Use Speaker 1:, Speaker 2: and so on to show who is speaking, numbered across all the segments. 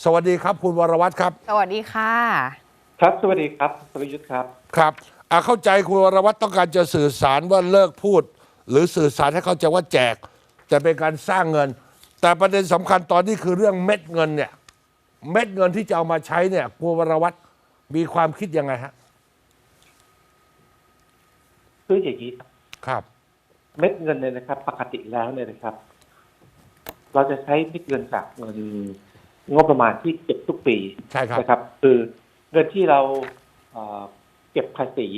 Speaker 1: สวัสดีครับ คุณวรวัตรครับ
Speaker 2: สวัสดีค่ะ
Speaker 3: ครับสวัสดีครับสรยุทธ์ครับ
Speaker 1: ครับอะเข้าใจคุณวรวัตรต้องการจะสื่อสารว่าเลิกพูด หรือสื่อสารให้เข้าใจว่าแจก แต่เป็นการสร้างเงิน แต่ประเด็นสำคัญตอนนี้คือเรื่องเม็ดเงินเนี่ย เม็ดเงินที่จะเอามาใช้เนี่ยคุณวรวัตรมีความคิดยังไงฮะ
Speaker 3: คืออย่างนี้ครับ
Speaker 1: ครับ
Speaker 3: เม็ดเงินเนี่ยนะครับ ปกติแล้วเนี่ยนะครับ เราจะใช้เม็ดเงินจากเงิน งบประมาณที่เก็บทุกปี
Speaker 1: ใช่ครับ
Speaker 3: นะครับ คือเงินที่เราเอ่อเก็บภาษี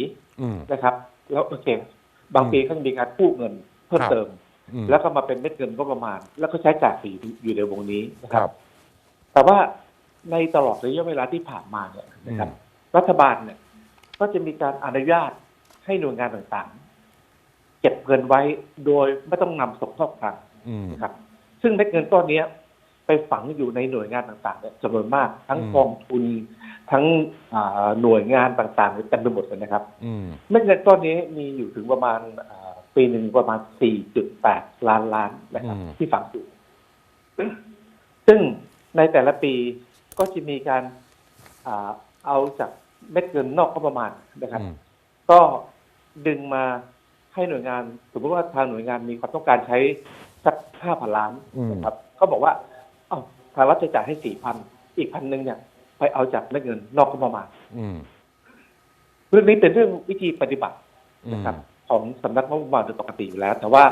Speaker 1: อืม
Speaker 3: นะครับ แล้วโอเค บางปีก็จะมีการกู้เงินเพิ่ม
Speaker 1: ครับ
Speaker 3: เติม
Speaker 1: อืม
Speaker 3: แล้วก็มาเป็นเม็ดเงินงบประมาณ แล้วก็ใช้จ่ายอยู่อยู่ในวงนี้นะ
Speaker 1: ค
Speaker 3: ครั
Speaker 1: รับบ
Speaker 3: แต่ว่าในตลอดระยะเวลาที่ผ่านมาเนี่ยนะครับ
Speaker 1: อืม
Speaker 3: รัฐบาลเนี่ย ก็จะมีการอนุญาตให้หน่วยงานต่างๆ เก็บเงินไว้โดยไม่ต้องนำส่งเข้าคลัง
Speaker 1: อืม
Speaker 3: นะครับ ซึ่งเม็ดเงินก้อนเนี้ย ไปฝังอยู่ในหน่วยงานต่างๆเนี่ยจำนวนมาก ทั้ง
Speaker 1: อืม
Speaker 3: กองทุนทั้งอ่าหน่วยงานต่างๆเต็มไปหมดเลยนะครับ
Speaker 1: อืม
Speaker 3: เม็ดเงินก้อนนี้มีอยู่ถึงประมาณอ่าปีหนึ่งประมาณ 4.8 ล้านล้านนะครับ
Speaker 1: อืม
Speaker 3: ที่ฝังอยู่ ซึ่งในแต่ละปีก็จะมีการอ่าเอาจากเม็ดเงินนอกก็ประมาณนะครับ
Speaker 1: อืม
Speaker 3: ก็ดึงมาให้หน่วยงาน สมมติว่าทางหน่วยงานมีความต้องการใช้สักห้าพันล้าน
Speaker 1: อืม
Speaker 3: นะครับเขาบอกว่าเอ้า ทางรัฐจะจ่ายให้สี่พันอีกพันหนึ่งเนี่ย ไปเอาจากเม็ดเงินนอกก็ประมาณ
Speaker 1: อืม
Speaker 3: เรื่องนี้เป็นเรื่องวิธีปฏิบัติ
Speaker 1: อืม
Speaker 3: นะครับ ของสำนักงบประมาณโดยปกติอยู่แล้ว แต่ว่า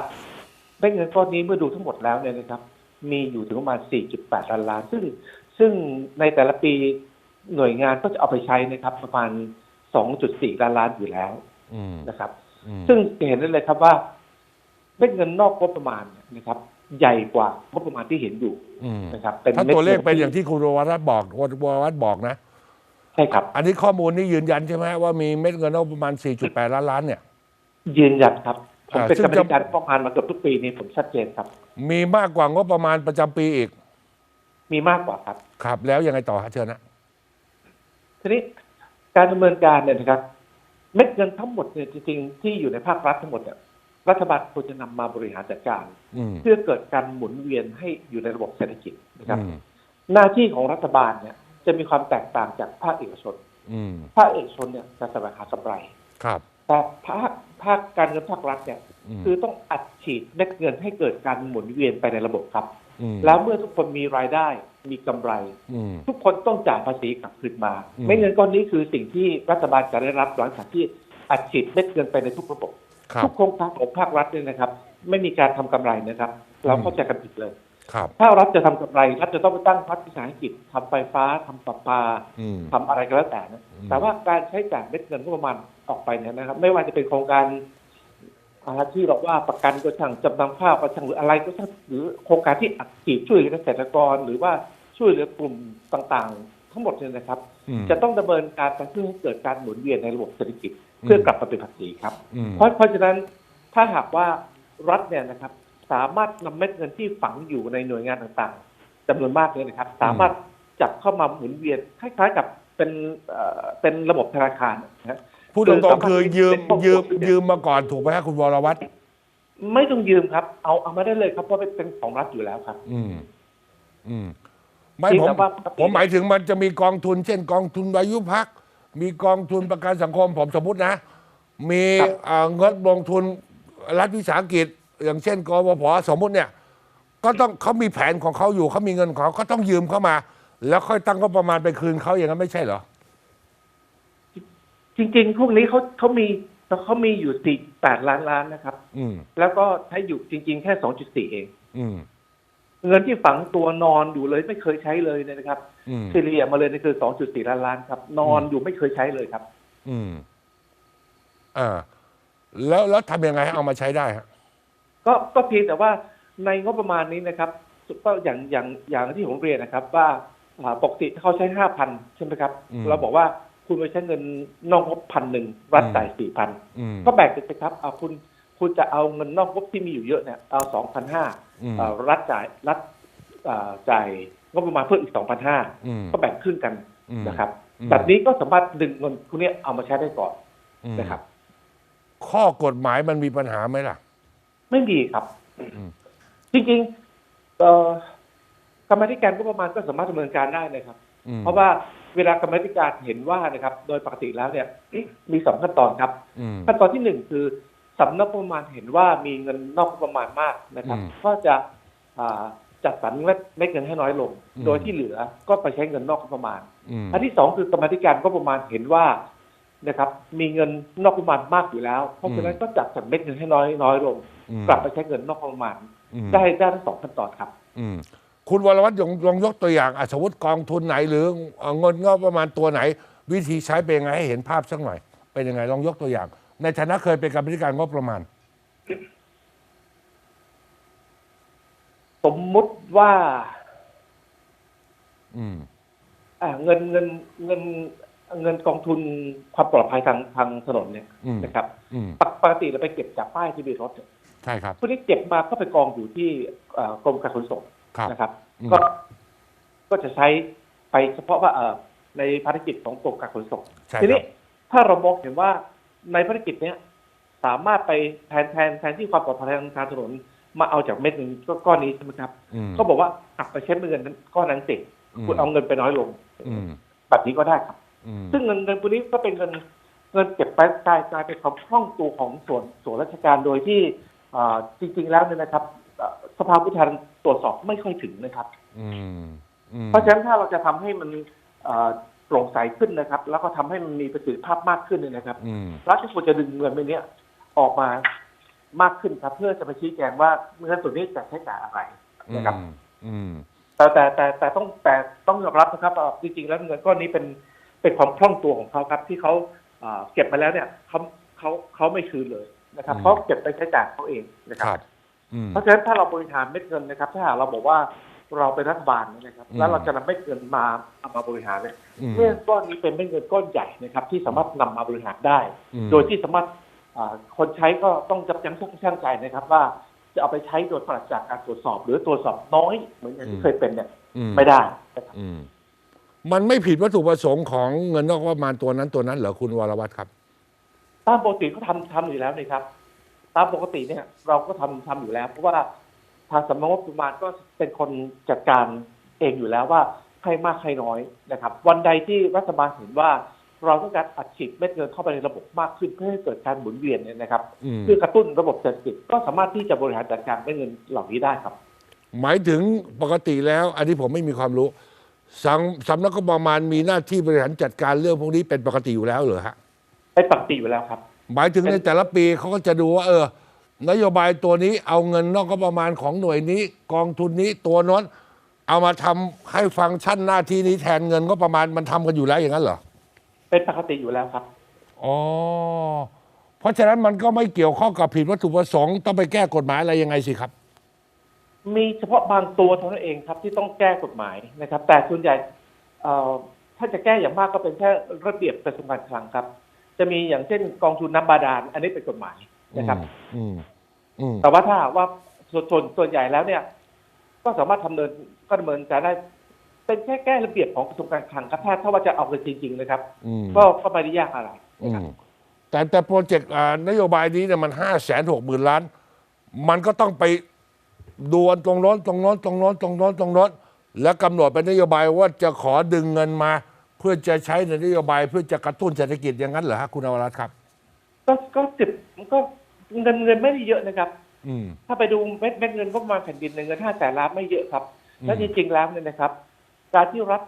Speaker 3: เม็ดเงินก้อนนี้เมื่อดูทั้งหมดแล้วเนี่ยนะครับ มีอยู่ถึงประมาณ 4.8 ล้านล้าน ซึ่งซึ่งในแต่ละปีหน่วยงานก็จะเอาไปใช้นะครับ ประมาณ 2.4 ล้านล้านอยู่แล้ว
Speaker 1: อืม
Speaker 3: นะครับ
Speaker 1: อืม
Speaker 3: ซึ่งจะเห็นได้เลยครับว่าเม็ดเงินนอกงบประมาณเนี่ยนะครับ ใหญ่กว่างบประมาณที่เห็นอยู่
Speaker 1: อืม
Speaker 3: นะครับเป็น
Speaker 1: ถ้า
Speaker 3: ม็ด
Speaker 1: ตัวเลขเป็น
Speaker 3: งิ
Speaker 1: อย่างที่คุณวรวัตรบอกคุณวรวัตรบอกนะ
Speaker 3: ใช่ครับ
Speaker 1: อันนี้ข้อมูลนี้ยืนยันใช่ไหมว่ามีเม็ดเงินเอาประมาณ 4.8 ล้านล้านเนี่ย
Speaker 3: ยืนยันครับผม
Speaker 1: อ่า
Speaker 3: เป็น
Speaker 1: ซึ่
Speaker 3: ก
Speaker 1: ง
Speaker 3: รรม
Speaker 1: จะ
Speaker 3: ธิการงบประมาณมาเกือบทุกปีนี่ผมชัดเจนครับ
Speaker 1: มีมากกว่างบประมาณประจำปีอีก
Speaker 3: มีมากกว่าครับ
Speaker 1: ครับ แล้วยังไงต่อฮะเชิญนะ
Speaker 3: ทีนี้การดำเนินการเนี่ยนะครับ เม็ดเงินทั้งหมดเนี่ยจริงๆที่อยู่ในภาครัฐทั้งหมดเนี่ย รัฐบาลควรจะนำมาบริหารจัดการ
Speaker 1: อืม
Speaker 3: เพื่อเกิดการหมุนเวียนให้อยู่ในระบบเศรษฐกิจนะครับ
Speaker 1: อืม
Speaker 3: หน้าที่ของรัฐบาลเนี่ยจะมีความแตกต่างจากภาคเอกชน
Speaker 1: อืม
Speaker 3: ภาคเอกชนเนี่ยจะแสวงหากำไร
Speaker 1: ครับ
Speaker 3: แต่ภาคภาคการเงินภาครัฐเนี่ย
Speaker 1: อืม
Speaker 3: คือต้องอัดฉีดเม็ดเงินให้เกิดการหมุนเวียนไปในระบบครับ
Speaker 1: อืม
Speaker 3: แล้วเมื่อทุกคนมีรายได้มีกำไร
Speaker 1: อืม
Speaker 3: ทุกคนต้องจ่ายภาษีกลับคืนมา
Speaker 1: อืม
Speaker 3: เม็ดเงินก้อนนี้คือสิ่งที่รัฐบาลจะได้รับหลังจากที่อัดฉีดเม็ดเงินไปในทุกระบบ
Speaker 1: ครับ
Speaker 3: ทุกโครงการของภาครัฐเนี่ยนะครับ ไม่มีการทำกำไรนะครับ เราเข้าใจกันผิดเลย
Speaker 1: ครับ
Speaker 3: ถ้ารัฐจะทำกำไรรัฐจะต้องไปตั้งรัฐวิสาหกิจทำไฟฟ้าทำประปา
Speaker 1: อืม
Speaker 3: ทำอะไรก็แล้วแต่นะ
Speaker 1: อืม
Speaker 3: แต่ว่าการใช้จ่ายเม็ดเงินงบประมาณออกไปเนี่ยนะครับ ไม่ว่าจะเป็นโครงการอาที่เราว่าประกันก็ช่างจำนำข้าวก็ช่างหรืออะไรก็ช่างหรือโครงการที่อัดฉีดช่วยเหลือเกษตรกรหรือว่าช่วยเหลือกลุ่มต่างๆ ทั้งหมดเนี่ยนะครับ
Speaker 1: อืม
Speaker 3: จะต้องดำเนินการไปเพื่อให้เกิดการหมุนเวียนในระบบเศรษฐกิจ เพื่อกลับมาเป็นภาษีครับ
Speaker 1: อืม
Speaker 3: เพราะเพราะฉะนั้นถ้าหากว่ารัฐเนี่ยนะครับ สามารถนำเม็ดเงินที่ฝังอยู่ในหน่วยงานต่างๆจำนวนมากเลยนะครับ สามารถจับเข้ามาหมุนเวียนคล้ายๆกับเป็นเอ่อเป็นระบบธนาคารนะฮะ
Speaker 1: พูดตรงๆคือยืม
Speaker 3: เป็นพวก
Speaker 1: ยืม
Speaker 3: พวก
Speaker 1: ยืมมาก่อนถูกไหมฮะคุณวรวัตร
Speaker 3: ไม่ต้องยืมครับ เอาเอามาได้เลยครับเพราะเป็นเป็นของรัฐอยู่แล้วครับ
Speaker 1: อืม อืมไม่
Speaker 3: จริง
Speaker 1: ผม
Speaker 3: แต่ว่า
Speaker 1: ผมหมายถึงมันจะมีกองทุน เช่นกองทุนอายุพัก มีกองทุนประกันสังคมผมสมมตินะ มีเอ่อเงินลงทุนรัฐวิสาหกิจ อย่างเช่นกวพสมมุติเนี่ยก็ต้องเขามีแผนของเขาอยู่เขามีเงินของเขาก็ต้องยืมเข้ามา แล้วค่อยตั้งก็ประมาณไปคืนเขาอย่างนั้นไม่ใช่เหรอ
Speaker 3: จริง ๆ พวกนี้เขาเขามีเขามีอยู่สี่แปดล้านล้านนะครับ
Speaker 1: อืม
Speaker 3: แล้วก็ใช้อยู่จริง ๆ แค่สองจุดสี่เอง
Speaker 1: อืม
Speaker 3: เงินที่ฝังตัวนอนอยู่เลยไม่เคยใช้เลยเนี่ยนะครับ
Speaker 1: อืม
Speaker 3: เฉลี่ยมาเลยนี่คือ2.4ล้านล้านครับ นอนอยู่ไม่เคยใช้เลยครับ
Speaker 1: อืมอ่าแล้วแล้วทำยังไงให้เอามาใช้ได้ฮะ
Speaker 3: ก็ก็เพียงแต่ว่าในงบประมาณนี้นะครับ ก็อย่างอย่างอย่างที่ผมเรียนนะครับ ว่าอ่าปกติถ้าเขาใช้5,000ใช่ไหมครับ
Speaker 1: อืม
Speaker 3: เราบอกว่าคุณไปใช้เงินนอกงบพันหนึ่งรัฐจ่ายสี่พัน
Speaker 1: อืม
Speaker 3: ก็แบ่งกันไปครับเอาคุณ คุณจะเอาเงินนอกงบที่มีอยู่เยอะเนี่ยเอาสองพันห้า
Speaker 1: อืม
Speaker 3: รัฐจ่ายรัฐอ่าจ่ายงบประมาณเพิ่มอีกสองพันห้า
Speaker 1: อืม
Speaker 3: ก็แบ่งครึ่งกัน
Speaker 1: อืม
Speaker 3: นะครับ
Speaker 1: อืม
Speaker 3: แบบนี้ก็สามารถดึงเงินคุณเนี้ยเอามาใช้ได้ก่อน
Speaker 1: อืม
Speaker 3: นะครับ
Speaker 1: ข้อกฎหมายมันมีปัญหาไหมล่ะ
Speaker 3: ไม่มีครับ
Speaker 1: อืม
Speaker 3: จริงๆเอ่อกรรมาธิการก็ประมาณก็สามารถดำเนินการได้นะครับ
Speaker 1: อืม
Speaker 3: เพราะว่าเวลากรรมาธิการเห็นว่านะครับ โดยปกติแล้วเนี่ย มีสองขั้นตอนครับ
Speaker 1: อืม
Speaker 3: ขั้นตอนที่หนึ่งคือ สำนักงบประมาณเห็นว่ามีเงินนอกงบประมาณมากนะครับ
Speaker 1: อืม
Speaker 3: ก็จะอ่าจัดสรรเม็ดเม็ดเงินให้น้อยลง
Speaker 1: อืม
Speaker 3: โดยที่เหลือก็ไปใช้เงินนอกงบประมาณ
Speaker 1: อืม
Speaker 3: อันที่สองคือกรรมาธิการงบประมาณเห็นว่านะครับ มีเงินนอกงบประมาณมากอยู่แล้ว เพราะฉะนั้นก็จัดสรรเม็ดเงินให้น้อยน้อยลง
Speaker 1: อืม
Speaker 3: กลับไปใช้เงินนอกงบประมาณ
Speaker 1: อืม
Speaker 3: ได้ได้ทั้งสองขั้นตอนครับ
Speaker 1: อืมคุณวรวัตรลองลองยกตัวอย่างอะสมมติกองทุนไหน หรือเอ่อเงินงบประมาณตัวไหน วิธีใช้เป็นยังไงให้เห็นภาพสักหน่อย เป็นยังไงลองยกตัวอย่าง ในฐานะเคยเป็นกรรมธิการงบประมาณ
Speaker 3: สมมุติว่า
Speaker 1: อืม
Speaker 3: อ่า เงินเงินเงินเงินกองทุนความปลอดภัยทางทางถนนเนี่ย
Speaker 1: อืม
Speaker 3: นะครับ
Speaker 1: อืม
Speaker 3: ปกปกติเราไปเก็บจากป้ายที่มีรถเนี่ย
Speaker 1: ใช่ครับ
Speaker 3: พวกนี้เก็บมาก็ไปกองอยู่ที่เอ่อกรมการขนส่ง
Speaker 1: ครับ
Speaker 3: นะครับ
Speaker 1: อืม
Speaker 3: ก็ก็จะใช้ไปเฉพาะว่าเอ่อในภารกิจของกรมการขนส่ง
Speaker 1: ใช่
Speaker 3: ที
Speaker 1: ครั
Speaker 3: นี้
Speaker 1: บ
Speaker 3: ถ้าเรามองเห็นว่า ในภารกิจเนี้ยสามารถไปแทนแทนแทนที่ความปลอดภัยทางการถนนมาเอาจากเม็ดเงินก้อนนี้ใช่ไหมครับ
Speaker 1: อืม
Speaker 3: ก็บอกว่ากลับไปใช้เงินนั้นก้อนนั้นสิคุณเอาเงินไปน้อยลง
Speaker 1: อืม
Speaker 3: แบบนี้ก็ได้ครับ
Speaker 1: อืม
Speaker 3: ซึ่งเงินเงินพวกนี้ก็เป็นเงินเงินเก็บไปกลายกลายเป็นความคล่องตัวของส่วนส่วนราชการโดยที่อ่าจริง ๆ แล้วเนี่ยนะครับเอ่อสภาผู้แทนตรวจสอบไม่ค่อยถึงนะครับ
Speaker 1: อืมอืม
Speaker 3: เพราะฉะนั้นถ้าเราจะทำให้มันเอ่อ โปร่งใสขึ้นนะครับ แล้วก็ทำให้มันมีประสิทธิภาพมากขึ้นเนี่ยนะครับ
Speaker 1: อืม
Speaker 3: รัฐก็ควรจะดึงเงินไปเนี้ยออกมามากขึ้นครับเพื่อจะไปชี้แจงว่าเงินส่วนนี้จะใช้จ่ายอะไรนะครับ
Speaker 1: อืม
Speaker 3: แต่แต่แต่แต่ต้องแต่ต้องยอมรับนะครับว่าจริงๆแล้วเงินก้อนนี้เป็นเป็นความคล่องตัวของเขาครับ ที่เขาอ่าเก็บมาแล้วเนี่ยเขาเขาเขาไม่คืนเลยนะครับ
Speaker 1: อืม
Speaker 3: เพราะเก็บไปใช้จ่ายเขาเองนะค
Speaker 1: ครับรับอืม
Speaker 3: เพราะฉะนั้นถ้าเราบริหารเม็ดเงินนะครับ ถ้าหากเราบอกว่า เราเป็นรัฐบาลเนยนะครับ
Speaker 1: อืม
Speaker 3: แล้วเราจะนำเม็ดเงินมาเอามาบริหารเนี่ย
Speaker 1: อืม
Speaker 3: เรื่องก้อนนี้เป็นเม็ดเงินก้อนใหญ่นะครับ ที่สามารถนำมาบริหารได้
Speaker 1: อืม
Speaker 3: โดยที่สามารถอ่าคนใช้ก็ต้องจับยั้งชั่งชั่งใจนะครับ ว่าจะเอาไปใช้โดยปราศจากการตรวจสอบ หรือตรวจสอบน้อยเหมือนอย่างที่เคยเป็นเนี่ย
Speaker 1: อืม
Speaker 3: ไม่ได้นะครับ
Speaker 1: อืมมันไม่ผิดวัตถุประสงค์ของเงินนอกงบประมาณตัวนั้นตัวนั้นเหรอคุณวรวัตรครับ
Speaker 3: ตามปกติก็ทำทำอยู่แล้วนี่ครับ ตามปกติเนี่ย เราก็ทำทำอยู่แล้ว เพราะว่า ทางสำนักงบประมาณก็เป็นคนจัดการเองอยู่แล้วว่าให้มากให้น้อยนะครับ วันใดที่รัฐบาลเห็นว่าเราต้องการอัดฉีดเม็ดเงินเข้าไปในระบบมากขึ้นเพื่อให้เกิดการหมุนเวียนเนี่ยนะครับ
Speaker 1: อืม
Speaker 3: เพื่อกระตุ้นระบบเศรษฐกิจก็สามารถที่จะบริหารจัดการเม็ดเงินเหล่านี้ได้ครับ
Speaker 1: หมายถึงปกติแล้ว อันนี้ผมไม่มีความรู้สำสำนักงบประมาณมีหน้าที่บริหารจัดการเรื่องพวกนี้เป็นปกติอยู่แล้วเหรอฮะ
Speaker 3: เป็นปกติอยู่แล้วครับ
Speaker 1: หมายถึงในแต่ละปีเขาก็จะดูว่าเออ นโยบายตัวนี้เอาเงินนอกงบประมาณของหน่วยนี้ กองทุนนี้ตัวโน้น เอามาทำให้ฟังก์ชันหน้าที่นี้แทนเงินก็ประมาณมันทำกันอยู่แล้วอย่างนั้นเหรอ
Speaker 3: เป็นปกติอยู่แล้วครับ
Speaker 1: อ๋อ เพราะฉะนั้นมันก็ไม่เกี่ยวข้องกับผิดวัตถุประสงค์ต้องไปแก้กฎหมายอะไรยังไงสิครับ
Speaker 3: มีเฉพาะบางตัวเท่านั้นเองครับที่ต้องแก้กฎหมายนะครับ แต่ส่วนใหญ่เอ่อถ้าจะแก้อย่างมากก็เป็นแค่ระเบียบกระทรวงการคลังครับ จะมีอย่างเช่นกองทุนน้ำบาดาลอันนี้เป็นกฎหมาย นะครับ
Speaker 1: อืมอืม
Speaker 3: แต่ว่าถ้าหากว่าส่วนส่วนส่วนใหญ่แล้วเนี่ย ก็สามารถทำเนินก็ดำเนินการได้ เป็นแค่แก้ระเบียบของกระทรวงการคลังครับถ้าถ้าว่าจะเอากันจริง ๆ นะครับ
Speaker 1: อืม
Speaker 3: ก็ก็ไม่ได้ยากอะไร
Speaker 1: อื
Speaker 3: นะครับ
Speaker 1: มแต่แต่โปรเจกต์อ่านโยบายนี้เนี่ยมันห้าแสนหกหมื่นล้าน มันก็ต้องไปดูอันตรงโน้นตรงโน้นตรงโน้นตรงโน้นตรงโน้นแล้วกำหนดเป็นนโยบายว่าจะขอดึงเงินมา เพื่อจะใช้ในนโยบายเพื่อจะกระตุ้นเศรษฐกิจอย่างนั้นเหรอฮะคุณอวรัตน์ครับ
Speaker 3: ก็ก็สิบก็ เงินเงินไม่ได้เยอะนะครับ
Speaker 1: อืม
Speaker 3: ถ้าไปดูเม็ดเม็ดเงินก็ประมาณแผ่นดินหนึ่งเงินห้าแสนล้านไม่เยอะครับ
Speaker 1: อืม
Speaker 3: และจริงๆแล้วเนี่ยนะครับ การที่รัฐ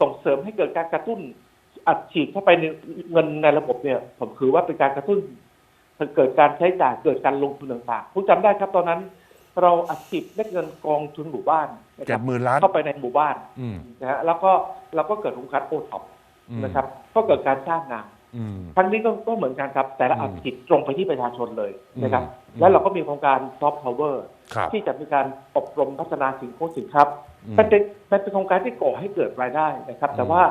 Speaker 3: ส่งเสริมให้เกิดการกระตุ้นอัดฉีดเข้าไปในเงินในระบบเนี่ย ผมคือว่าเป็นการกระตุ้นเกิดการใช้จ่ายเกิดการลงทุนต่างๆผมจำได้ครับ ตอนนั้น เราอัดฉีดเม็ดเงินกองทุนหมู่บ้านนะค
Speaker 1: เจ็
Speaker 3: รั
Speaker 1: ด
Speaker 3: บ
Speaker 1: หมื่นล้าน
Speaker 3: เข้าไปในหมู่บ้าน
Speaker 1: อืม
Speaker 3: นะฮะแล้วก็เราก็เกิดโครงการโอท็อป
Speaker 1: อืม
Speaker 3: นะครับ ก็เกิดการสร้างงาน
Speaker 1: อืม
Speaker 3: ครั้งนี้ก็ก็เหมือนกันครับ แต่ละ
Speaker 1: อืม
Speaker 3: อัดฉีดตรงไปที่ประชาชนเลยนะครับ
Speaker 1: อืม
Speaker 3: แล้วเราก็มีโครงการซอฟต์พาวเวอร์
Speaker 1: ครับ
Speaker 3: ที่จะมีการอบรมพัฒนาสินค้าสินค้า
Speaker 1: อืม
Speaker 3: มันเป็นมันเป็นโครงการที่ก่อให้เกิดรายได้นะครับ แต่
Speaker 1: อืม
Speaker 3: ว่า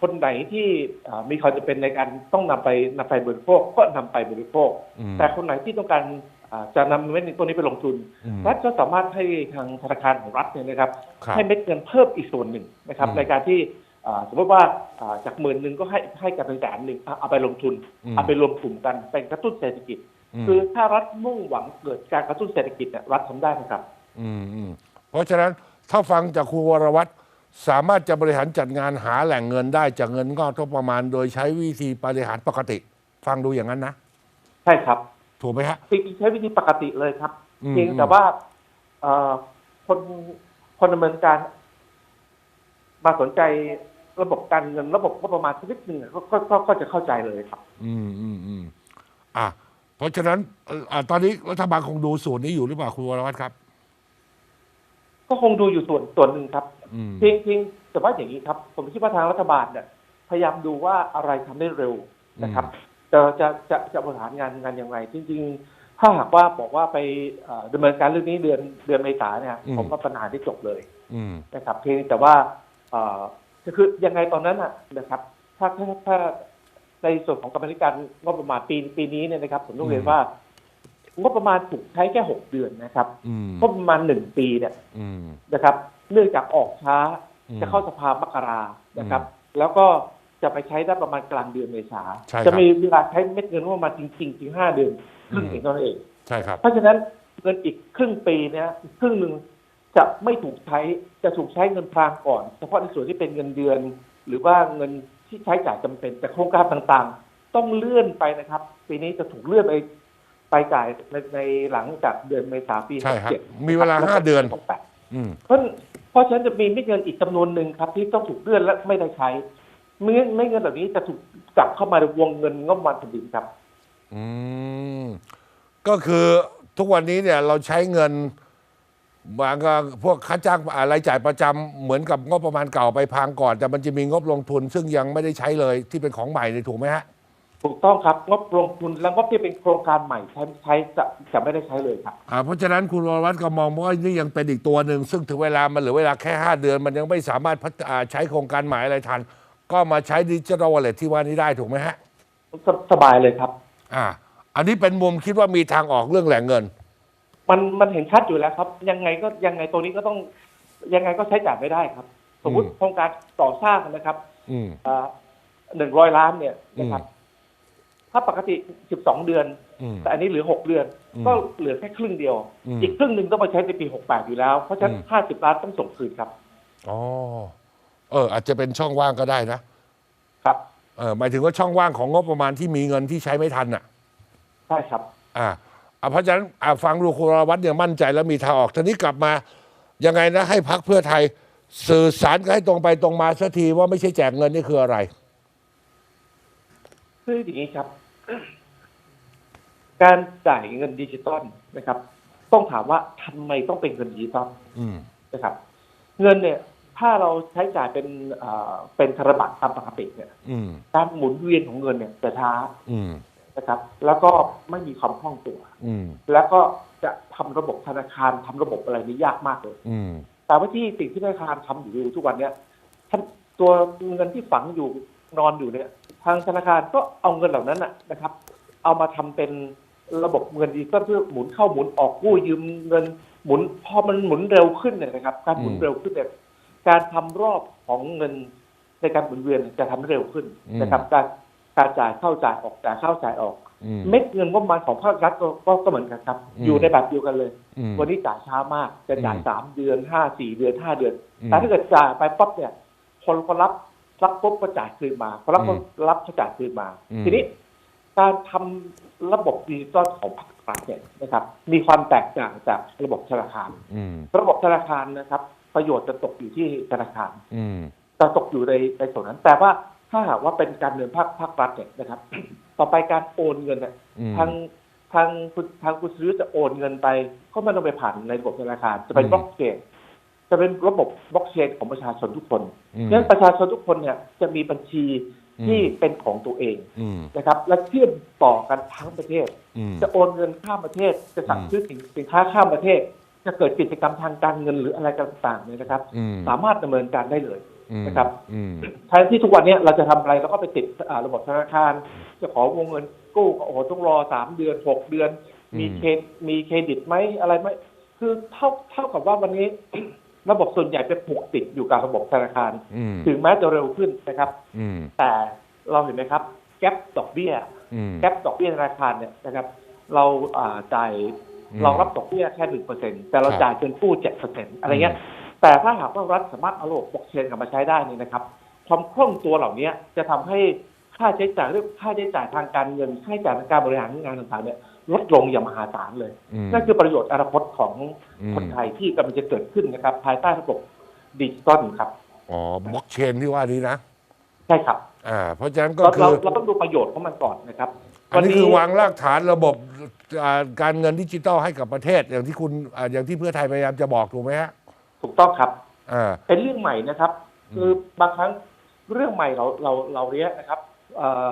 Speaker 3: คนไหนที่อ่ามีความจำเป็นในการต้องนำไปนำไปบริโภคก็นำไปบริโภค
Speaker 1: อืม
Speaker 3: แต่คนไหนที่ต้องการอ่าจะนำเม็ดเงินตัวนี้ไปลงทุน
Speaker 1: อืม
Speaker 3: รัฐก็สามารถให้ทางธนาคารของรัฐเนี่ยนะครับ
Speaker 1: ครับ
Speaker 3: ให้เม็ดเงินเพิ่มอีกส่วนหนึ่งนะครับ
Speaker 1: อืม
Speaker 3: ในการที่อ่า สมมติว่าอ่าจากหมื่นหนึ่งก็ให้ให้กันเป็นแสนหนึ่งอะเอาไปลงทุน
Speaker 1: อืม
Speaker 3: เอาไปรวมกลุ่มกันเป็นกระตุ้นเศรษฐกิจ
Speaker 1: ม
Speaker 3: คือถ้ารัฐมุ่งหวังเกิดการกระตุ้นเศรษฐกิจเนี่ยรัฐทำได้นะครับ
Speaker 1: อืมอืมเพราะฉะนั้นถ้าฟังจากครูวรวัตรสามารถจะบริหารจัดงานหาแหล่งเงินได้จากเงินงอกงบประมาณ โดยใช้วิธีบริหารปกติ ฟังดูอย่างนั้นนะ
Speaker 3: ใช่ครับ
Speaker 1: ถูกไหมฮะ
Speaker 3: จริงๆใช้วิธีปกติเลยครับ
Speaker 1: อืม
Speaker 3: เพียงแต่ว่าเอ่อคนคนดำเนินการมาสนใจ ระบบการเงินระบบงบประมาณชนิดหนึ่งอะก็ก็ก็ก็จะเข้าใจเลยครับ
Speaker 1: อืมอืมอืมอะเพราะฉะนั้นเอ่ออะตอนนี้รัฐบาลคงดูสูตรนี้อยู่หรือเปล่าครูวรวัตรครับ
Speaker 3: ก็คงดูอยู่ส่วนส่วนหนึ่งครับ
Speaker 1: อืม
Speaker 3: เพียงเพียงแต่ว่าอย่างนี้ครับ ผมคิดว่าทางรัฐบาลเนี่ยพยายามดูว่าอะไรทำได้เร็วนะครับจะจะจะจะบริหารงานงานอย่างไร จริง ๆ ถ้าหากว่าบอกว่าไปเอ่อดำเนินการเรื่องนี้เดือนเดือนเมษาเนี่ย ผมว่าปัญหาที่จบเลย
Speaker 1: อืม
Speaker 3: นะครับเพียงแต่ว่าเอ่อ คือยังไงตอนนั้นน่ะนะครับ ถ้าถ้าถ้าในส่วนของกรรมธิการงบประมาณปีปีนี้เนี่ยนะครับ ผมต้องเรียนว่างบประมาณถูกใช้แค่หกเดือนนะครับ
Speaker 1: อืม
Speaker 3: งบประมาณหนึ่งปีเนี่ย
Speaker 1: อืม
Speaker 3: นะครับ เนื่องจากออกช้า
Speaker 1: อืม
Speaker 3: จะเข้าสภามกรานะครับ แล้วก็จะไปใช้ได้ประมาณกลางเดือนเมษา
Speaker 1: ใช่ครับ
Speaker 3: จะมีเวลาใช้เม็ดเงินงบประมาณจริงๆจริงห้าเดือนครึ่ง
Speaker 1: อืม
Speaker 3: เองเท่านั้นเอง
Speaker 1: ใช่ครับ
Speaker 3: เพราะฉะนั้นเงินอีกครึ่งปีเนี่ยครึ่งหนึ่ง จะไม่ถูกใช้จะถูกใช้เงินพรางก่อน เฉพาะในส่วนที่เป็นเงินเดือน หรือว่าเงินที่ใช้จ่ายจำเป็นแต่โครงการต่างๆ ต้องเลื่อนไปนะครับ ปีนี้จะถูกเลื่อนไปไปจ่ายในในหลังจากเดือนเมษาปี
Speaker 1: ใช่ครับ
Speaker 3: 67
Speaker 1: มีเวลา
Speaker 3: แก็
Speaker 1: ห้าเดือน
Speaker 3: หกแปด
Speaker 1: อืม
Speaker 3: เพราะเพราะฉะนั้นจะมีเม็ดเงินอีกจำนวนหนึ่งครับ ที่ต้องถูกเลื่อนและไม่ได้ใช้เมื่อไม่เงินเหล่านี้จะถูกกลับเข้ามาในวงเงินงบประมาณแผ่นดินครับ
Speaker 1: อืมก็คือทุกวันนี้เนี่ยเราใช้เงิน บางก็พวกค่าจ้างอะไรายจ่ายประจำเหมือนกับงบประมาณเก่าไปพรางก่อน แต่มันจะมีงบลงทุน ซึ่งยังไม่ได้ใช้เลยที่เป็นของใหม่เลยถูกไหมฮะ
Speaker 3: ถูกต้องครับงบลงทุนและงบที่เป็นโครงการใหม่ใช้ใช้จะจะไม่ได้ใช้เลยครับ
Speaker 1: อ่าเพราะฉะนั้นคุณวรวัตรก็มองว่านี่ยังเป็นอีกตัวหนึ่ง ซึ่งถึงเวลามันเหลือเวลาแค่ 5 เดือน มันยังไม่สามารถพัฒอ่าใช้โครงการใหม่อะไรทัน ก็มาใช้ดิจิทัลวอลเล็ตที่ว่านี้ได้ถูกไหมฮะ
Speaker 3: สสบายเลยครับ
Speaker 1: อ่า อันนี้เป็นมุมคิดว่ามีทางออกเรื่องแหล่งเงิน
Speaker 3: มันมันเห็นชัดอยู่แล้วครับ ยังไงก็ยังไงตัวนี้ก็ต้องยังไงก็ใช้จ่ายไม่ได้ครับ สมมติ
Speaker 1: อืม
Speaker 3: โครงการก่อสร้างนะครับ
Speaker 1: อืม
Speaker 3: หนึ่งร้อยล้านเนี่ยนะครับ ถ้าปกติสิบสองเดือน
Speaker 1: อืม
Speaker 3: แต่อันนี้เหลือหกเดือน
Speaker 1: อืม
Speaker 3: ก็เหลือแค่ครึ่งเดียว
Speaker 1: อืม
Speaker 3: อีกครึ่งหนึ่งต้องมาใช้ในปีหกแปดอยู่แล้ว เพราะฉะนั้น
Speaker 1: อืม
Speaker 3: ห้าสิบล้านต้องส่งคืนครับ
Speaker 1: อ๋อเออ อาจจะเป็นช่องว่างก็ได้นะ
Speaker 3: ครับ
Speaker 1: เออหมายถึงว่าช่องว่างของงบประมาณที่มีเงินที่ใช้ไม่ทันอะ
Speaker 3: ใช่ครับ
Speaker 1: อ่าอ่า เพราะฉะนั้นอ่าฟังดูคุณวรวัตรเนี่ยมั่นใจแล้วมีทางออกทีนี้กลับมายังไงนะให้พักเพื่อไทยสื่อสารกันให้ตรงไปตรงมาสักทีว่าไม่ใช่แจกเงินนี่คืออะไร
Speaker 3: คืออย่างนี้ครับ การจ่ายเงินดิจิตอลนะครับ ต้องถามว่าทำไมต้องเป็นเงินดิจิตอล
Speaker 1: อืม
Speaker 3: นะครับ เงินเนี่ย ถ้าเราใช้จ่ายเป็นเอ่อเป็นธนบัตรตามปกติเนี่ย
Speaker 1: อืม
Speaker 3: การหมุนเวียนของเงินเนี่ยจะช้า
Speaker 1: อืม
Speaker 3: นะครับ แล้วก็ไม่มีความคล่องตัว
Speaker 1: อืม
Speaker 3: แล้วก็จะทำระบบธนาคารทำระบบอะไรนี่ยากมากเลย
Speaker 1: อืม
Speaker 3: แต่ว่าที่สิ่งที่ธนาคารทำอยู่ทุกวันเนี้ยท่านตัวเงินที่ฝังอยู่นอนอยู่เนี่ย ทางธนาคารก็เอาเงินเหล่านั้นนะนะครับ เอามาทำเป็นระบบเงินดีก็เพื่อหมุนเข้าหมุนออกกู้ยืมเงินหมุนพอมันหมุนเร็วขึ้นเนี่ยนะครับ การหมุน
Speaker 1: อืม
Speaker 3: เร็วขึ้นเนี่ยการทำรอบของเงินในการหมุนเวียนจะทำให้เร็วขึ้น
Speaker 1: อืม
Speaker 3: นะครับ การ การจ่ายเข้าจ่ายออกจ่ายเข้าจ่ายออก
Speaker 1: อืม
Speaker 3: เม็ดเงินงบประมาณของภาครัฐก็ก็ก็เหมือนกันครับ
Speaker 1: อืม
Speaker 3: อยู่ในแบบเดียวกันเลย
Speaker 1: อืม
Speaker 3: วันนี้จ่ายช้ามากจะจ่าย
Speaker 1: อืม
Speaker 3: สามเดือนห้าสี่เดือนห้าเดือน
Speaker 1: อืม
Speaker 3: แต่ถ้าเกิดจ่ายไปปั๊บเนี่ยคนก็รับรับปุ๊บก็จ่ายคืนมาพอรับก็
Speaker 1: อืม
Speaker 3: รับก็จ่ายคืนมา
Speaker 1: อืม
Speaker 3: ทีนี้การทำระบบดิจิตอลของภาครัฐเนี่ยนะครับ มีความแตกต่างจากระบบธนาคาร
Speaker 1: อืม
Speaker 3: ระบบธนาคารนะครับ ประโยชน์จะตกอยู่ที่ธนาคาร
Speaker 1: อืม
Speaker 3: จะตกอยู่ในในส่วนนั้น แต่ว่า ถ้าหากว่าเป็นการเงินภาคภาครัฐเนี่ยนะครับ ต่อไปการโอนเงินเนี่ย
Speaker 1: อืม
Speaker 3: ทางทางคุณทางคุณซื้อจะโอนเงินไป ก็ไม่ต้องไปผ่านในระบบธนาคาร จะเป็น
Speaker 1: อืม
Speaker 3: บล็อกเชนจะเป็นระบบบล็อกเชนของประชาชนทุกคน
Speaker 1: อืม
Speaker 3: เพราะฉะนั้นประชาชนทุกคนเนี่ยจะมีบัญชีที่
Speaker 1: อืม
Speaker 3: เป็นของตัวเอง
Speaker 1: อืม
Speaker 3: นะครับ และเชื่อมต่อกันทั้งประเทศ
Speaker 1: อืม
Speaker 3: จะโอนเงินข้ามประเทศ จะสั่ง
Speaker 1: อืม
Speaker 3: ซื้อสินสินค้าข้ามประเทศ จะเกิดกิจกรรมทางการเงินหรืออะไรต่างๆเนี่ยนะครับ
Speaker 1: อืม
Speaker 3: สามารถดำเนินการได้เลย
Speaker 1: อืม
Speaker 3: นะครับ
Speaker 1: อืม
Speaker 3: แทนที่ทุกวันเนี้ยเราจะทำอะไรเราก็ไปติดอ่าระบบธนาคาร จะขอวงเงินกู้ก็โอ้โหต้องรอสามเดือนหกเดือน มี
Speaker 1: อืม
Speaker 3: เครดมีเครดิตไหมอะไรไหมคือเท่าเท่ากับว่าวันนี้ ระบบส่วนใหญ่ไปผูกติดอยู่กับระบบธนาคาร
Speaker 1: อืม
Speaker 3: ถึงแม้จะเร็วขึ้นนะครับ
Speaker 1: อืม
Speaker 3: แต่เราเห็นไหมครับ แก๊ปดอกเบี้ย
Speaker 1: อืม
Speaker 3: แก๊ปดอกเบี้ยธนาคารเนี่ยนะครับ เราอ่าจ่าย
Speaker 1: อืม
Speaker 3: เรารับดอกเบี้ยแค่หนึ่งเปอร์เซ็นแต่เรา
Speaker 1: ครับ
Speaker 3: จ่ายเกินกู้เจ็ดเปอร์เซ็นอะไรเงี้ย
Speaker 1: อืม
Speaker 3: แต่ถ้าหากว่ารัฐสามารถเอาระบบบล็อกเชนกลับมาใช้ได้นี่นะครับ ความคล่องตัวเหล่านี้จะทำให้ค่าใช้จ่ายเรื่องค่าใช้จ่ายทางการเงินค่าใช้จ่ายทางการบริหารงานต่างๆเนี่ยลดลงอย่างมหาศาลเลย
Speaker 1: อืม
Speaker 3: นั่นคือประโยชน์อนาคตของ
Speaker 1: อืม
Speaker 3: คนไทยที่กำลังจะเกิดขึ้นนะครับ ภายใต้ระบบดิจิตอลครับ
Speaker 1: อ๋อบล็อกเชนที่ว่านี้นะ
Speaker 3: ใช่ครับ
Speaker 1: อ่าเพราะฉะนั้นก็
Speaker 3: เรา
Speaker 1: คื
Speaker 3: เรา
Speaker 1: อ
Speaker 3: เราต้องดูประโยชน์ของมันก่อนนะครับ
Speaker 1: อันนี้คือวางรากฐานระบบอ่าการเงินดิจิตอลให้กับประเทศอย่างที่คุณอ่าอย่างที่เพื่อไทยพยายามจะบอกถูกไหมฮะ
Speaker 3: ถูกต้องครับ
Speaker 1: อ่า
Speaker 3: เป็นเรื่องใหม่นะครับคือบางครั้งเรื่องใหม่เราเราเราเนี้ยนะครับเอ่อ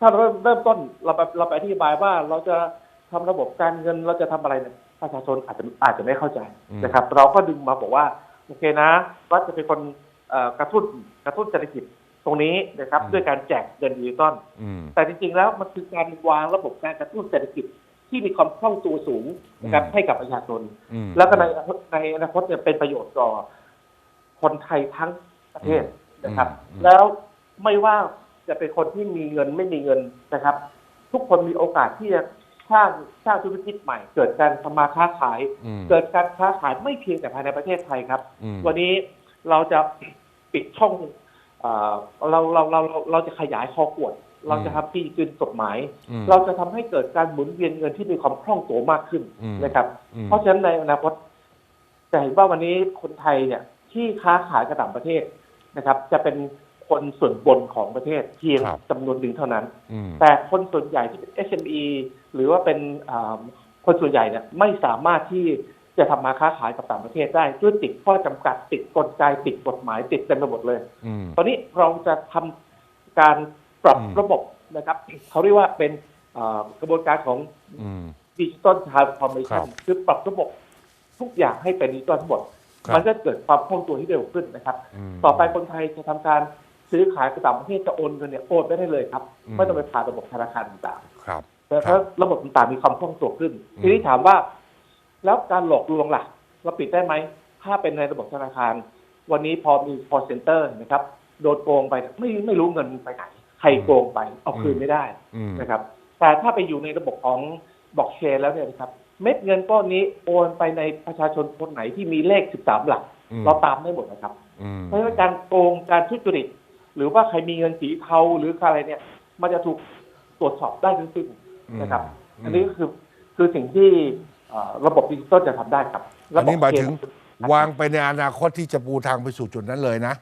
Speaker 3: ถ้าเริ่มเริ่มต้นเราไปเราไปอธิบายว่าเราจะทำระบบการเงินเราจะทำอะไรเนี่ยประชาชนอาจจะอาจจะไม่เข้าใจ
Speaker 1: อืม
Speaker 3: นะครับ เราก็ดึงมาบอกว่าโอเคนะรัฐจะเป็นคนเอ่อกระตุ้นกระตุ้นเศรษฐกิจตรงนี้นะครับด้วยการแจกเงินดิจิตอล
Speaker 1: อืม
Speaker 3: แต่จริงๆ แล้วมันคือการวางระบบการกระตุ้นเศรษฐกิจ ที่มีความคล่องตัวสูงนะครับ
Speaker 1: อืม
Speaker 3: ให้กับประชาชน
Speaker 1: อืม
Speaker 3: แล้วก็ในอนาคตในอนาคตเนี่ยเป็นประโยชน์ต่อคนไทยทั้งประเทศนะครับ
Speaker 1: อืม
Speaker 3: แล้วไม่ว่าจะเป็นคนที่มีเงินไม่มีเงินนะครับ ทุกคนมีโอกาสที่จะสร้างสร้างธุรกิจใหม่ เกิดการทำมาค้าขาย
Speaker 1: อืม
Speaker 3: เกิดการค้าขายไม่เพียงแต่ภายในประเทศไทยครับ
Speaker 1: อืม
Speaker 3: วันนี้เราจะปิดช่องเอ่อเราเราเราเราเราจะขยายคอกวด เราจะทำปีกึนกฎหมาย
Speaker 1: อืม
Speaker 3: เราจะทำให้เกิดการหมุนเวียนเงินที่มีความคล่องตัวมากขึ้น
Speaker 1: อืม
Speaker 3: นะครับ
Speaker 1: อืม
Speaker 3: เพราะฉะนั้นในอนาคตจะเห็นว่าวันนี้คนไทยเนี่ยที่ค้าขายกับต่างประเทศนะครับ จะเป็นคนส่วนบนของประเทศเพียง
Speaker 1: ครับ
Speaker 3: จำนวนหนึ่งเท่านั้น
Speaker 1: อืม
Speaker 3: แต่คนส่วนใหญ่ที่เป็น SME หรือว่าเป็นอ่าคนส่วนใหญ่เนี่ยไม่สามารถที่จะทำมาค้าขายกับต่างประเทศได้ด้วยติดข้อจำกัดติดกฎใจติดกฎหมายติดเต็มไปหมดเลย
Speaker 1: อืม
Speaker 3: ตอนนี้เราจะทำการ ปรับ
Speaker 1: อืม
Speaker 3: ระบบนะครับเขาเรียกว่าเป็นอ่ากระบวนการของ
Speaker 1: อืม
Speaker 3: ดิจิตอลทรานส์ฟอร์เม
Speaker 1: ครั
Speaker 3: ชัน
Speaker 1: บ
Speaker 3: คือปรับระบบทุกอย่างให้เป็นดิจิตอลทั้งหมด
Speaker 1: ครับ
Speaker 3: มันก็เกิดความคล่องตัวที่เร็วขึ้นนะครับ
Speaker 1: อืม
Speaker 3: ต่อไปคนไทยจะทำการซื้อขายกับต่างประเทศจะโอนเงินเนี่ยโอนไม่ได้เลยครับ
Speaker 1: อืม
Speaker 3: ไม่ต้องไปผ่านระบบธนาคารต่าง
Speaker 1: ครับ
Speaker 3: ๆแต่ถ้าระบบต่างๆมีความคล่องตัวขึ้น
Speaker 1: อืม
Speaker 3: ทีนี้ถามว่า แล้วการหลอกลวงล่ะเราปิดได้ไหม ถ้าเป็นในระบบธนาคาร วันนี้พอมี call center นะครับ โดนโกงไปไม่ไม่รู้เงินไปไหน ใครโกงไปเอาคืนไม่ได้
Speaker 1: อืม
Speaker 3: นะครับ แต่ถ้าไปอยู่ในระบบของบล็อกเชนแล้วเนี่ยนะครับ เม็ดเงินก้อนนี้โอนไปในประชาชนคนไหนที่มีเลข 13 หลัก
Speaker 1: อืม
Speaker 3: เราตามได้หมดนะครับ
Speaker 1: อืม
Speaker 3: เพราะฉะนั้นการโกงการทุจริต หรือว่าใครมีเงินสีเทาหรืออะไรเนี่ย มันจะถูกตรวจสอบได้ทั้งสิ้นนะครับ
Speaker 1: อืม
Speaker 3: อันนี้ก็คือคือสิ่งที่เอ่อระบบดิจิตอลจะทำได้ครับ
Speaker 1: อันนี้หมายถึง
Speaker 3: ระบบ
Speaker 1: วางไปในอนาคตที่จะปูทางไปสู่จุดนั้นเลยนะ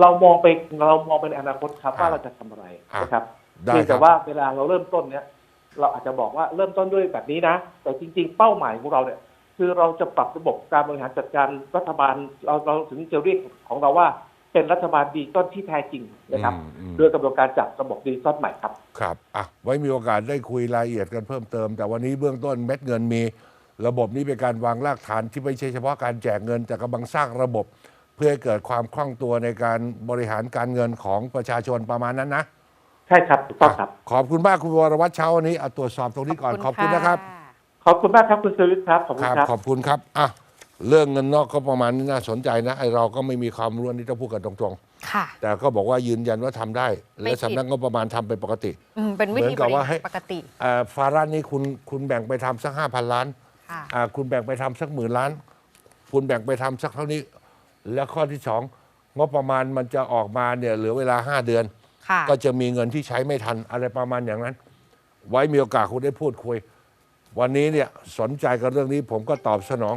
Speaker 3: เรามองไปเรามองไปในอนาคตครับว่า
Speaker 1: อะ
Speaker 3: เราจะทำอะไร
Speaker 1: อะ
Speaker 3: นะครับ
Speaker 1: ได้
Speaker 3: เพียง
Speaker 1: ค
Speaker 3: แต่
Speaker 1: รับ
Speaker 3: ว่าเวลาเราเริ่มต้นเนี่ยเราอาจจะบอกว่าเริ่มต้นด้วยแบบนี้นะ แต่จริง ๆ เป้าหมายของเราเนี่ย คือเราจะปรับระบบการบริหารจัดการรัฐบาลเราเราถึงจะเรียกของเราว่าเป็นรัฐบาลดิจิตอลที่แท้จริงนะครับ
Speaker 1: อืมอืม
Speaker 3: ด้วยกระบวนการจัดระบบดิจิตอลใหม่ครับ
Speaker 1: ครับอะไว้มีโอกาสได้คุยรายละเอียดกันเพิ่มเติม แต่วันนี้เบื้องต้นเม็ดเงินมี ระบบนี้เป็นการวางรากฐานที่ไม่ใช่เฉพาะการแจกเงินแต่กำลังสร้างระบบ เพื่อให้เกิดความคล่องตัวในการบริหารการเงินของประชาชนประมาณนั้นนะ
Speaker 3: ใช่ครับถูกต้องครับ
Speaker 1: ขอบคุณมากคุณวรวัตรเช้าวันนี้เอาตรวจสอบตรงนี้ก่อนขอบคุณนะครับ
Speaker 3: ขอบคุณมากครับคุณสุริศครับขอบ
Speaker 1: ค
Speaker 3: คุณ
Speaker 1: รับ
Speaker 3: ครับ
Speaker 1: ขอบคุณครับอะเรื่องเงินนอกก็ประมาณนี้น่าสนใจนะไอเราก็ไม่มีความรู้อันนี้ต้องพูดกันตรง
Speaker 2: ค่ะ
Speaker 1: ๆ แต่ก็บอกว่ายืนยันว่าทำได้
Speaker 2: ไม่
Speaker 1: และ
Speaker 2: ผิด
Speaker 1: สำนักงบประมาณทำเป็นปกติ
Speaker 2: อืมเป็นวิ
Speaker 1: เหมื
Speaker 2: ธี
Speaker 1: อนกับ
Speaker 2: บริ
Speaker 1: ว่า
Speaker 2: หา
Speaker 1: ให้
Speaker 2: รปกติ
Speaker 1: อ่าฟารานี่คุณคุณแบ่งไปทำสักห้าพันล้าน
Speaker 2: ค่ะ
Speaker 1: อ่าคุณแบ่งไปทำสักหมื่นล้าน คุณแบ่งไปทำสักเท่านี้ แล้วข้อที่สองงบประมาณมันจะออกมาเนี่ยเหลือเวลาห้าเดือน
Speaker 2: ค่ะ
Speaker 1: ก็จะมีเงินที่ใช้ไม่ทันอะไรประมาณอย่างนั้น ไว้มีโอกาสคุณได้พูดคุย วันนี้เนี่ยสนใจกับเรื่องนี้ผมก็ตอบสนอง